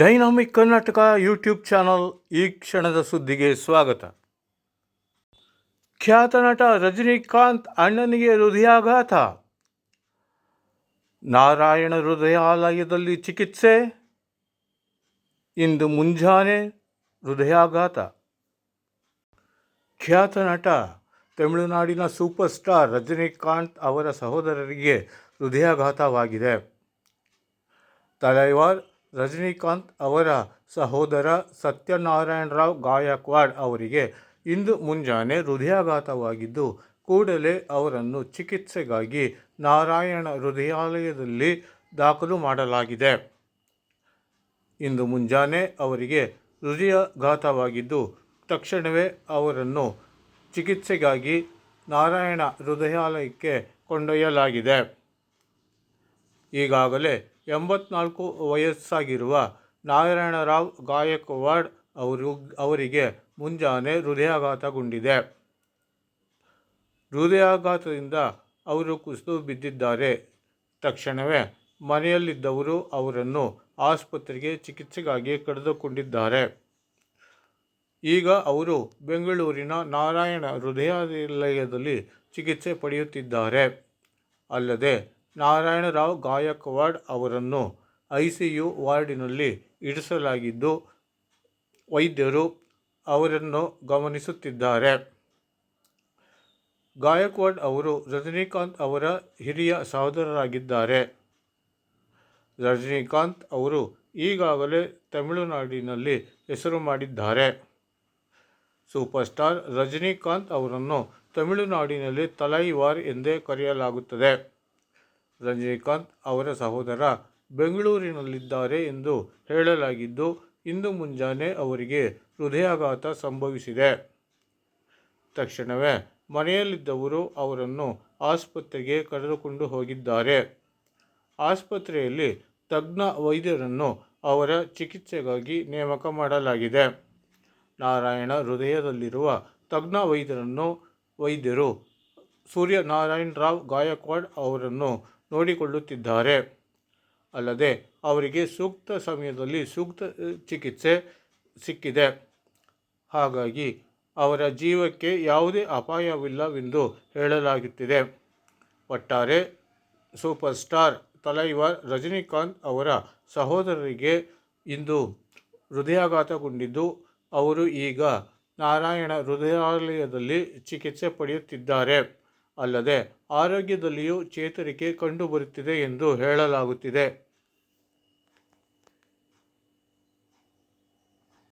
Dynamic Karnataka YouTube channel ಈ ಕ್ಷಣದ ಸುದ್ದಿಗೆ ಸ್ವಾಗತ. ಖ್ಯಾತ ನಟ ರಜನಿಕಾಂತ್ ಅಣ್ಣನಿಗೆ ಹೃದಯಾಘಾತ. ನಾರಾಯಣ ಹೃದಯಾಲಯದಲ್ಲಿ ಚಿಕಿತ್ಸೆ. ಇಂದು ಮುಂಜಾನೆ ಹೃದಯಾಘಾತ. ಖ್ಯಾತ ನಟ, ತಮಿಳುನಾಡಿನ ಸೂಪರ್ ಸ್ಟಾರ್ ರಜನಿಕಾಂತ್ ಅವರ ಸಹೋದರರಿಗೆ ಹೃದಯಾಘಾತವಾಗಿದೆ. ತಲೈವಾರ್ ರಜನಿಕಾಂತ್ ಅವರ ಸಹೋದರ ಸತ್ಯನಾರಾಯಣ ರಾವ್ ಗಾಯಕ್ವಾಡ್ ಅವರಿಗೆ ಇಂದು ಮುಂಜಾನೆ ಹೃದಯಾಘಾತವಾಗಿದ್ದು, ಕೂಡಲೇ ಅವರನ್ನು ಚಿಕಿತ್ಸೆಗಾಗಿ ನಾರಾಯಣ ಹೃದಯಾಲಯದಲ್ಲಿ ದಾಖಲು ಮಾಡಲಾಗಿದೆ. ಇಂದು ಮುಂಜಾನೆ ಅವರಿಗೆ ಹೃದಯಾಘಾತವಾಗಿದ್ದು, ತಕ್ಷಣವೇ ಅವರನ್ನು ಚಿಕಿತ್ಸೆಗಾಗಿ ನಾರಾಯಣ ಹೃದಯಾಲಯಕ್ಕೆ ಕೊಂಡೊಯ್ಯಲಾಗಿದೆ. ಈಗಾಗಲೇ ಎಂಬತ್ನಾಲ್ಕು ವಯಸ್ಸಾಗಿರುವ ನಾರಾಯಣರಾವ್ ಗಾಯಕ್ವಾಡ್ ಅವರು, ಅವರಿಗೆ ಮುಂಜಾನೆ ಹೃದಯಾಘಾತಗೊಂಡಿದೆ. ಹೃದಯಾಘಾತದಿಂದ ಅವರು ಕುಸಿದು ಬಿದ್ದಿದ್ದಾರೆ. ತಕ್ಷಣವೇ ಮನೆಯಲ್ಲಿದ್ದವರು ಅವರನ್ನು ಆಸ್ಪತ್ರೆಗೆ ಚಿಕಿತ್ಸೆಗಾಗಿ ಕರೆದುಕೊಂಡಿದ್ದಾರೆ. ಈಗ ಅವರು ಬೆಂಗಳೂರಿನ ನಾರಾಯಣ ಹೃದಯಾಲಯದಲ್ಲಿ ಚಿಕಿತ್ಸೆ ಪಡೆಯುತ್ತಿದ್ದಾರೆ. ಅಲ್ಲದೆ ನಾರಾಯಣರಾವ್ ಗಾಯಕ್ವಾಡ್ ಅವರನ್ನು ಐ ಸಿ ಯು ವಾರ್ಡಿನಲ್ಲಿ ಇರಿಸಲಾಗಿದ್ದು, ವೈದ್ಯರು ಅವರನ್ನು ಗಮನಿಸುತ್ತಿದ್ದಾರೆ. ಗಾಯಕ್ವಾಡ್ ಅವರು ರಜನಿಕಾಂತ್ ಅವರ ಹಿರಿಯ ಸಹೋದರರಾಗಿದ್ದಾರೆ. ರಜನಿಕಾಂತ್ ಅವರು ಈಗಾಗಲೇ ತಮಿಳುನಾಡಿನಲ್ಲಿ ಹೆಸರು ಮಾಡಿದ್ದಾರೆ. ಸೂಪರ್ ಸ್ಟಾರ್ ರಜನಿಕಾಂತ್ ಅವರನ್ನು ತಮಿಳುನಾಡಿನಲ್ಲಿ ತಲೈವಾರ್ ಎಂದೇ ಕರೆಯಲಾಗುತ್ತದೆ. ರಜನಿಕಾಂತ್ ಅವರ ಸಹೋದರ ಬೆಂಗಳೂರಿನಲ್ಲಿದ್ದಾರೆ ಎಂದು ಹೇಳಲಾಗಿದ್ದು, ಇಂದು ಮುಂಜಾನೆ ಅವರಿಗೆ ಹೃದಯಾಘಾತ ಸಂಭವಿಸಿದೆ. ತಕ್ಷಣವೇ ಮನೆಯಲ್ಲಿದ್ದವರು ಅವರನ್ನು ಆಸ್ಪತ್ರೆಗೆ ಕರೆದುಕೊಂಡು ಹೋಗಿದ್ದಾರೆ. ಆಸ್ಪತ್ರೆಯಲ್ಲಿ ತಜ್ಞ ವೈದ್ಯರನ್ನು ಅವರ ಚಿಕಿತ್ಸೆಗಾಗಿ ನೇಮಕ ಮಾಡಲಾಗಿದೆ. ನಾರಾಯಣ ಹೃದಯದಲ್ಲಿರುವ ತಜ್ಞ ವೈದ್ಯರನ್ನು ವೈದ್ಯರು ಸೂರ್ಯನಾರಾಯಣ ರಾವ್ ಗಾಯಕ್ವಾಡ್ ಅವರನ್ನು ನೋಡಿಕೊಳ್ಳುತ್ತಿದ್ದಾರೆ. ಅಲ್ಲದೆ ಅವರಿಗೆ ಸೂಕ್ತ ಸಮಯದಲ್ಲಿ ಸೂಕ್ತ ಚಿಕಿತ್ಸೆ ಸಿಕ್ಕಿದೆ. ಹಾಗಾಗಿ ಅವರ ಜೀವಕ್ಕೆ ಯಾವುದೇ ಅಪಾಯವಿಲ್ಲವೆಂದು ಹೇಳಲಾಗುತ್ತಿದೆ. ಒಟ್ಟಾರೆ ಸೂಪರ್ ಸ್ಟಾರ್ ತಲೈವಾರ್ ರಜನಿಕಾಂತ್ ಅವರ ಸಹೋದರರಿಗೆ ಇಂದು ಹೃದಯಾಘಾತಗೊಂಡಿದ್ದು, ಅವರು ಈಗ ನಾರಾಯಣ ಹೃದಯಾಲಯದಲ್ಲಿ ಚಿಕಿತ್ಸೆ ಪಡೆಯುತ್ತಿದ್ದಾರೆ. ಅಲ್ಲದೆ ಆರೋಗ್ಯದಲ್ಲಿಯೂ ಚೇತರಿಕೆ ಕಂಡುಬರುತ್ತಿದೆ ಎಂದು ಹೇಳಲಾಗುತ್ತಿದೆ.